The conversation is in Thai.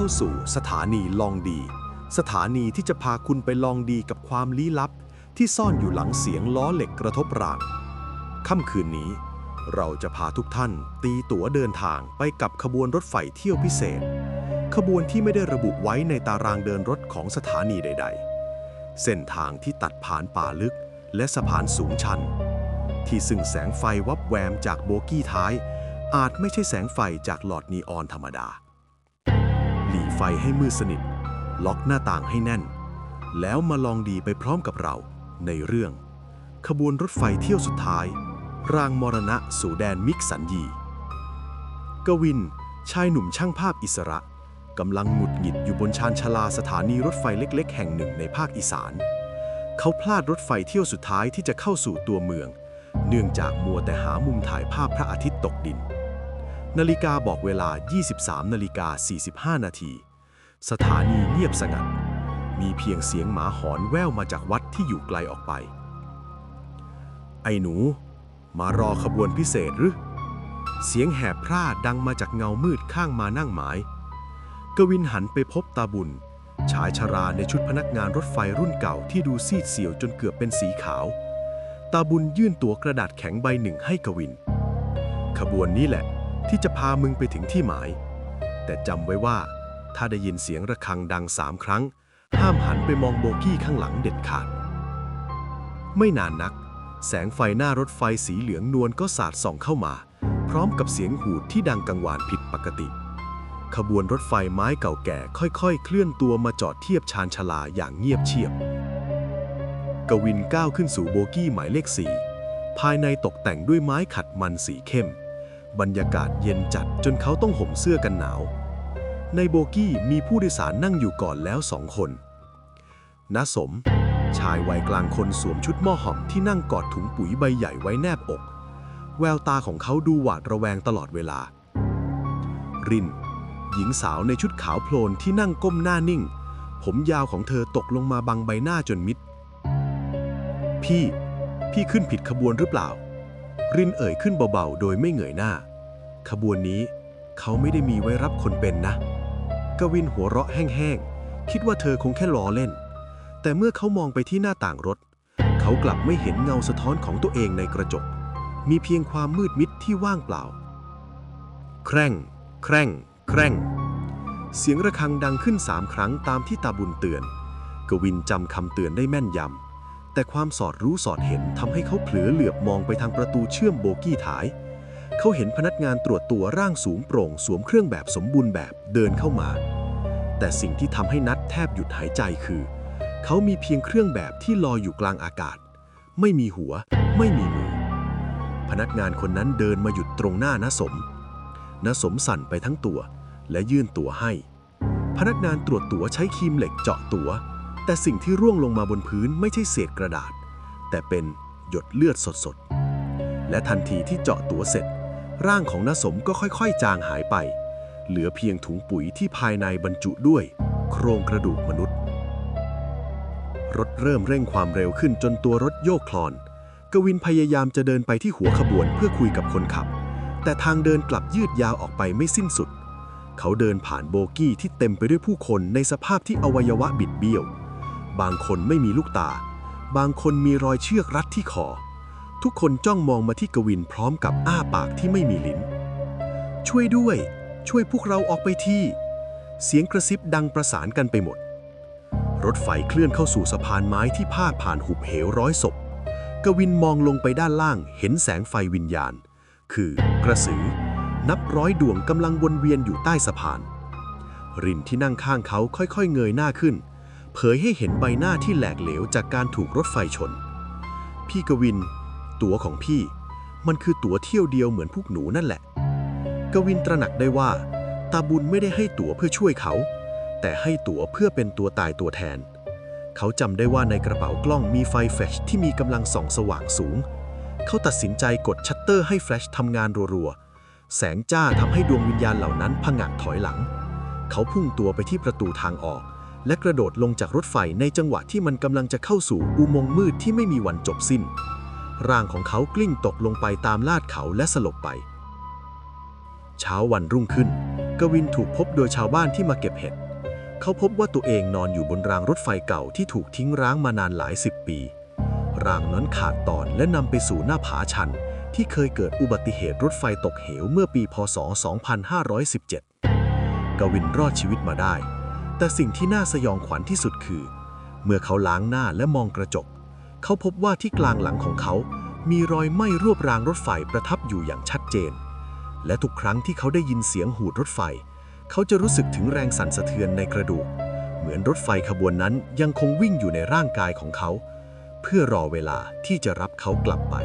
เข้าสู่สถานีลองดี สถานีที่จะพาคุณไปลองดีกับความลี้ลับ ที่ซ่อนอยู่หลังเสียงล้อเหล็กกระทบรางค่ำคืนนี้ เราจะพาทุกท่านตีตั๋วเดินทางไปกับขบวนรถไฟเที่ยวพิเศษ ขบวนที่ไม่ได้ระบุไว้ในตารางเดินรถของสถานีใด ๆ เส้นทางที่ตัดผ่านป่าลึกและสะพานสูงชัน ที่ซึ่งแสงไฟวับแวมจากโบกี้ท้าย อาจไม่ใช่แสงไฟจากหลอดนีออนธรรมดา หลีไฟให้มืดสนิท ล็อกหน้าต่างให้แน่น แล้วมาลองดีไปพร้อมกับเราในเรื่อง ขบวนรถไฟเที่ยวสุดท้าย รางมรณะสู่แดนมิกสันยี กวิน ชายหนุ่มช่างภาพอิสระกำลังหงุดหงิดอยู่บนชานชาลาสถานีรถไฟเล็ก ๆ แห่งหนึ่งในภาคอีสาน เขาพลาดรถไฟเที่ยวสุดท้ายที่จะเข้าสู่ตัวเมือง เนื่องจากมัวแต่หามุมถ่ายภาพพระอาทิตย์ตกดิน นาฬิกาบอกเวลา 23นาฬิกา45 นาที สถานีเงียบสงัด มีเพียงเสียงหมาหอนแว่วมาจากวัดที่อยู่ไกลออกไป ไอ้หนู มารอขบวนพิเศษหรือ เสียงแหบพร่าดังมาจากเงามืดข้างมานั่งหมาย กวินหันไปพบตาบุญ ชายชราในชุดพนักงานรถไฟรุ่นเก่าที่ดูซีดเสียวจนเกือบเป็นสีขาว ตาบุญยื่นตั๋วกระดาษแข็งใบหนึ่งให้กวิน ขบวนนี้แหละ ที่จะพามึงไปถึงที่หมาย แต่จำไว้ว่าถ้าได้ยินเสียงระฆังดังสามครั้ง ห้ามหันไปมองโบกี้ข้างหลังเด็ดขาด ไม่นานนัก แสงไฟหน้ารถไฟสีเหลืองนวลก็สาดส่องเข้ามา พร้อมกับเสียงหูดที่ดังกังวานผิดปกติ ขบวนรถไฟไม้เก่าแก่ค่อยๆ เคลื่อนตัวมาจอดเทียบชานชาลาอย่างเงียบเชียบ กวินก้าวขึ้นสู่โบกี้หมายเลขสี่ภายในตกแต่งด้วยไม้ขัดมันสีเข้ม บรรยากาศเย็นจัดจนเขาต้องห่มเสื้อกันหนาว ในโบกี้มีผู้โดยสารนั่งอยู่ก่อนแล้วสองคนณสม ชายวัยกลางคนสวมชุดหม้อหอมที่นั่งกอดถุงปุ๋ยใบใหญ่ไว้แนบอก แววตาของเขาดูหวาดระแวงตลอดเวลา ริน หญิงสาวในชุดขาวโพลนที่นั่งก้มหน้านิ่ง ผมยาวของเธอตกลงมาบังใบหน้าจนมิด พี่ พี่ขึ้นผิดขบวนหรือเปล่า รินเอ่ยขึ้นเบาๆ โดยไม่เหงยหน้า ขบวนนี้ เขาไม่ได้มีไว้รับคนเป็นนะ กวินหัวเราะแห้งๆ คิดว่าเธอคงแค่ล้อเล่น แต่เมื่อเขามองไปที่หน้าต่างรถ เขากลับไม่เห็นเงาสะท้อนของตัวเองในกระจก มีเพียงความมืดมิดที่ว่างเปล่า แคร่ง แคร่ง แคร่ง เสียงระฆังดังขึ้นสามครั้งตามที่ตาบุญเตือน กวินจำคำเตือนได้แม่นยำแต่ความสอดรู้สอดเห็นทำให้เขาเผลอเหลือบมองไปทางประตูเชื่อมโบกี้ท้าย เขาเห็นพนักงานตรวจตัวร่างสูงโปร่งสวมเครื่องแบบสมบูรณ์แบบเดินเข้ามา แต่สิ่งที่ทำให้นัดแทบหยุดหายใจคือ เขามีเพียงเครื่องแบบที่ลอยอยู่กลางอากาศ ไม่มีหัว ไม่มีมือ พนักงานคนนั้นเดินมาหยุดตรงหน้าณสมณสมสั่นไปทั้งตัว และยื่นตั๋วให้ พนักงานตรวจตั๋วใช้ครีมเหล็กเจาะตั๋ว แต่สิ่งที่ร่วงลงมาบนพื้นไม่ใช่เศษกระดาษ แต่เป็นหยดเลือดสดๆและทันทีที่เจาะตั๋วเสร็จ ร่างของนสมก็ค่อยๆ จางหายไป เหลือเพียงถุงปุ๋ยที่ภายในบรรจุด้วย โครงกระดูกมนุษย์ รถเริ่มเร่งความเร็วขึ้นจนตัวรถโยกคลอน กวินพยายามจะเดินไปที่หัวขบวนเพื่อคุยกับคนขับ แต่ทางเดินกลับยืดยาวออกไปไม่สิ้นสุด เขาเดินผ่านโบกี้ที่เต็มไปด้วยผู้คนในสภาพที่อวัยวะบิดเบี้ยว บางคนไม่มีลูกตา บางคนมีรอยเชือกรัดที่คอ ทุกคนจ้องมองมาที่กวินพร้อมกับอ้าปากที่ไม่มีลิ้น ช่วยด้วย ช่วยพวกเราออกไปที่ เสียงกระซิบดังประสานกันไปหมด รถไฟเคลื่อนเข้าสู่สะพานไม้ที่พาดผ่านหุบเหวร้อยศพ กวินมองลงไปด้านล่างเห็นแสงไฟวิญญาณ คือกระสือ นับร้อยดวงกำลังวนเวียนอยู่ใต้สะพาน รินที่นั่งข้างเขาค่อยๆ เงยหน้าขึ้น เผยให้เห็นใบหน้าที่แหลกเหลวจากการถูกรถไฟชน พี่กวิน ตั๋วของพี่ มันคือตั๋วเที่ยวเดียวเหมือนพวกหนูนั่นแหละ กวินตระหนักได้ว่า ตาบุญไม่ได้ให้ตั๋วเพื่อช่วยเขา แต่ให้ตั๋วเพื่อเป็นตัวตายตัวแทน เขาจำได้ว่าในกระเป๋ากล้องมีไฟแฟลชที่มีกำลังส่องสว่างสูง เขาตัดสินใจกดชัตเตอร์ให้แฟลชทำงานรัวๆ แสงจ้าทำให้ดวงวิญญาณเหล่านั้นผงะถอยหลัง เขาพุ่งตัวไปที่ประตูทางออกและกระโดดลงจากรถไฟในจังหวะที่มันกำลังจะเข้าสู่อุโมงค์มืดที่ไม่มีวันจบสิ้น ร่างของเขากลิ้งตกลงไปตามลาดเขาและสลบไป เช้าวันรุ่งขึ้น กวินถูกพบโดยชาวบ้านที่มาเก็บเห็ด เขาพบว่าตัวเองนอนอยู่บนรางรถไฟเก่าที่ถูกทิ้งร้างมานานหลายสิบปี รางนั้นขาดตอนและนำไปสู่หน้าผาชัน ที่เคยเกิดอุบัติเหตุรถไฟตกเหวเมื่อปีพศ 2517 กวินรอดชีวิตมาได้ แต่สิ่งที่น่าสยองขวัญที่สุดคือ เมื่อเขาล้างหน้าและมองกระจก เขาพบว่าที่กลางหลังของเขา มีรอยไหม้รวบรางรถไฟประทับอยู่อย่างชัดเจน และทุกครั้งที่เขาได้ยินเสียงหูดรถไฟ เขาจะรู้สึกถึงแรงสั่นสะเทือนในกระดูก เหมือนรถไฟขบวนนั้นยังคงวิ่งอยู่ในร่างกายของเขา เพื่อรอเวลาที่จะรับเขากลับไป